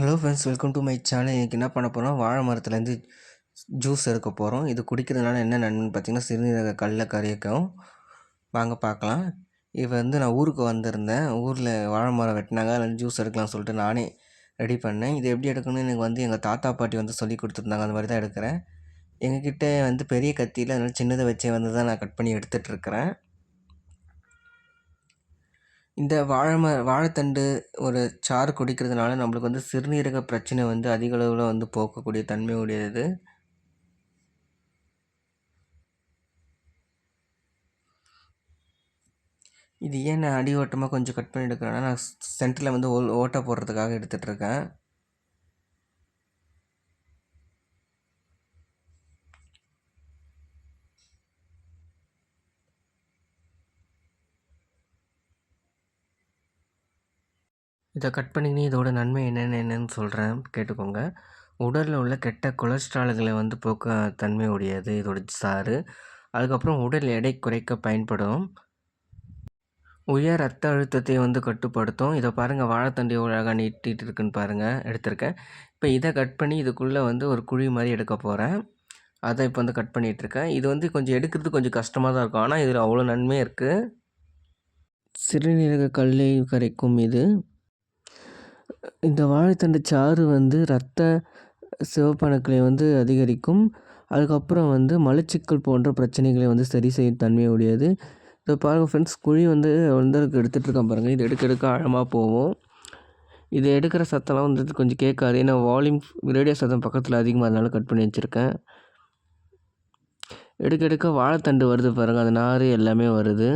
Hello friends welcome to my channel இன்றைக்கி என்ன பண்ண போகிறோம் வாழை மரத்துலேருந்து ஜூஸ் எடுக்க போகிறோம் இது குடிக்கிறதுனால என்ன நன்மைன்னு பார்த்தீங்கன்னா சிறுநீரக கல்ல கரைக்கும் வாங்க பார்க்கலாம். இப்போ வந்து நான் ஊருக்கு வந்திருந்தேன். ஊரில் வாழை மரம் வெட்டினாங்க. அதில் ஜூஸ் எடுக்கலாம்னு சொல்லிட்டு நானே ரெடி பண்ணேன். இது எப்படி எடுக்கணும்னு எனக்கு வந்து எங்கள் தாத்தா பாட்டி வந்து சொல்லி கொடுத்துருந்தாங்க. அந்த மாதிரி தான் எடுக்கிறேன். எங்ககிட்ட வந்து பெரிய கத்தியில் அதனால் சின்னதை வச்சே வந்து தான் நான் கட் பண்ணி எடுத்துகிட்ருக்கிறேன் இந்த வாழை ம வாழைத்தண்டு ஒரு சாறு குடிக்கிறதுனால நம்மளுக்கு வந்து சிறுநீரக பிரச்சனை வந்து அதிக அளவில் வந்து போக்கக்கூடிய தன்மை உடையது. இது ஏன் நான் அடி ஓட்டமாக கொஞ்சம் கட் பண்ணி எடுக்கிறேன்னா நான் சென்டரில் வந்து ஓ ஓட்டை போடுறதுக்காக எடுத்துகிட்ருக்கேன் இதை கட் பண்ணிங்கன்னா இதோட நன்மை என்னென்ன என்னென்னு சொல்கிறேன் கேட்டுக்கோங்க. உடலில் உள்ள கெட்ட கொலஸ்ட்ரால்களை வந்து போக்க தன்மை உடையது இதோட சாறு. அதுக்கப்புறம் உடல் எடை குறைக்க பயன்படும். உயர் ரத்த அழுத்தத்தை வந்து கட்டுப்படுத்தும். இதை பாருங்கள் வாழைத்தண்டி அழகாக நீட்டிகிட்டு இருக்குன்னு பாருங்கள் எடுத்திருக்கேன். இப்போ இதை கட் பண்ணி இதுக்குள்ளே வந்து ஒரு குழி மாதிரி எடுக்க போகிறேன் அதை இப்போ வந்து கட் பண்ணிகிட்ருக்கேன் இது வந்து கொஞ்சம் எடுக்கிறது கொஞ்சம் கஷ்டமாக தான் இருக்கும். ஆனால் இதில் அவ்வளோ நன்மை இருக்குது சிறுநீரக கல்லை கரைக்கும் இது. இந்த வாழைத்தண்டு சாறு வந்து ரத்த சிவப்பணுக்களை வந்து அதிகரிக்கும். அதுக்கப்புறம் வந்து மலச்சிக்கல் போன்ற பிரச்சனைகளை வந்து சரி செய்யும் தன்மை உடையது. இதை பாருங்கள் ஃப்ரெண்ட்ஸ் குழி வந்து வந்து எடுத்துகிட்டு பாருங்கள் இது எடுக்க எடுக்க ஆழமாக போகும். இது எடுக்கிற சத்தம்லாம் வந்து கொஞ்சம் கேட்காது. ஏன்னா வால்யூம் ரேடியோ சத்தம் பக்கத்தில் அதிகமாக அதனால கட் பண்ணி வச்சுருக்கேன். எடுக்க எடுக்க வாழைத்தண்டு வருது பாருங்கள் அது நார் எல்லாமே வருது.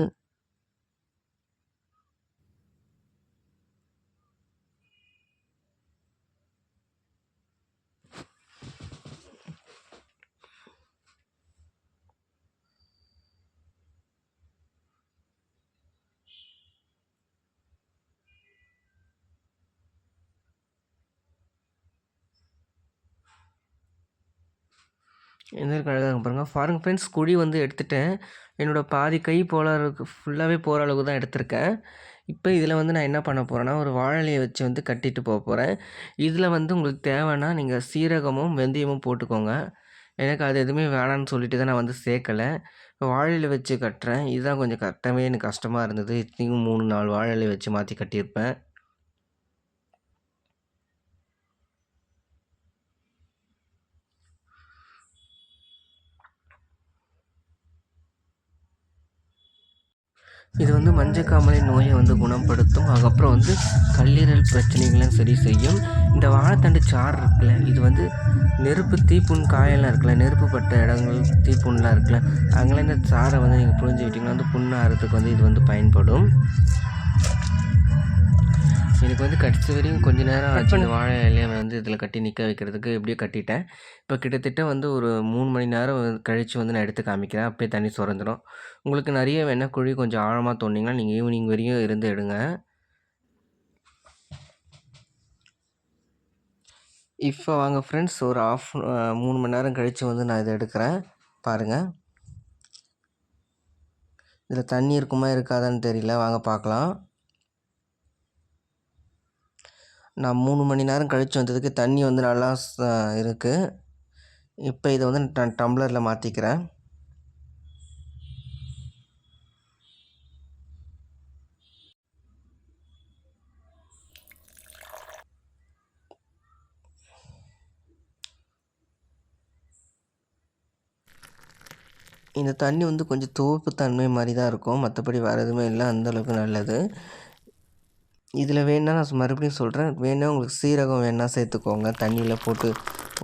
எந்த அழகாக பாருங்கள் ஃபாரின் ஃப்ரெண்ட்ஸ் குழி வந்து எடுத்துட்டேன். என்னோடய பாதி கை போல அளவுக்கு ஃபுல்லாகவே போகிற அளவுக்கு தான் எடுத்திருக்கேன். இப்போ இதில் வந்து நான் என்ன பண்ண போகிறேன்னா ஒரு வாழலையை வச்சு வந்து கட்டிட்டு போக போகிறேன் இதில் வந்து உங்களுக்கு தேவைன்னா நீங்கள் சீரகமும் வெந்தயமும் போட்டுக்கோங்க. எனக்கு அது எதுவுமே வேணான்னு சொல்லிட்டு தான் நான் வந்து சேர்க்கலை. வாழையில வச்சு கட்டுறேன். இதுதான் கொஞ்சம் கட்டவே எனக்கு கஷ்டமாக இருந்தது. இத்தனைக்கும் மூணு நாலு வாழை வச்சு மாற்றி கட்டியிருப்பேன். இது வந்து மஞ்சக்காமலை நோயை வந்து குணப்படுத்தும். அதுக்கப்புறம் வந்து கல்லீரல் பிரச்சனைகளும் சரி செய்யும். இந்த வாழைத்தண்டு சாறு இருக்குல்ல இது வந்து நெருப்பு தீப்புண் காயெல்லாம் இருக்குல்ல நெருப்பு பட்ட இடங்கள் தீப்புண்லாம் இருக்குல்ல அங்கெல்லாம் இந்த சாரை வந்து நீங்கள் புரிஞ்சு விட்டிங்கன்னா வந்து புண்ணாகிறதுக்கு வந்து இது வந்து பயன்படும். எனக்கு வந்து கடைசி வரையும் கொஞ்ச நேரம் ஆச்சு. இந்த வாழை இலையை வந்து இதில் கட்டி நிற்க வைக்கிறதுக்கு எப்படியோ கட்டிட்டேன். இப்போ கிட்டத்தட்ட வந்து ஒரு மூணு மணி நேரம் கழித்து வந்து நான் எடுத்து காமிக்கிறேன். அப்படியே தண்ணி சுரந்துடும் உங்களுக்கு நிறைய வேணால் குழி கொஞ்சம் ஆழமாக தோண்டிங்கன்னா நீங்கள் ஈவினிங் வரையும் இருந்து எடுங்க. இப்போ வாங்க ஃப்ரெண்ட்ஸ் ஒரு ஆஃப் மூணு மணி நேரம் கழித்து வந்து நான் இதை எடுக்கிறேன். பாருங்கள் இதில் தண்ணி இருக்குமா இருக்காதான்னு தெரியல. வாங்க பார்க்கலாம். நான் மூணு மணி நேரம் கழித்து வந்ததுக்கு தண்ணி வந்து நல்லா இருக்குது இப்போ இதை வந்து நான் டம்ளரில் மாற்றிக்கிறேன் இந்த தண்ணி வந்து கொஞ்சம் தோப்பு தன்மை மாதிரி தான் இருக்கும். மற்றபடி வேறு எதுவுமே இல்லை. அந்தளவுக்கு நல்லது. இதில் வேணால் நான் மறுபடியும் சொல்கிறேன் வேணால் உங்களுக்கு சீரகம் வேணால் சேர்த்துக்கோங்க. தண்ணியில் போட்டு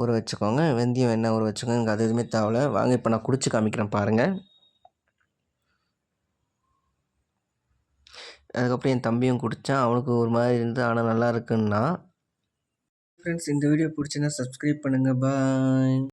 ஊற வச்சுக்கோங்க. வெந்தயம் வேணால் ஊற வச்சுக்கோங்க. எனக்கு அது எதுவுமே தேவையில்ல. வாங்க இப்போ நான் குடிச்சு காமிக்கிறேன் பாருங்கள் அதுக்கப்புறம் என் தம்பியும் குடித்தான் அவனுக்கு ஒரு மாதிரி இருந்து ஆனால் நல்லா இருக்குன்னா. ஃப்ரெண்ட்ஸ் இந்த வீடியோ பிடிச்சிருந்தா சப்ஸ்கிரைப் பண்ணுங்கள் பாய்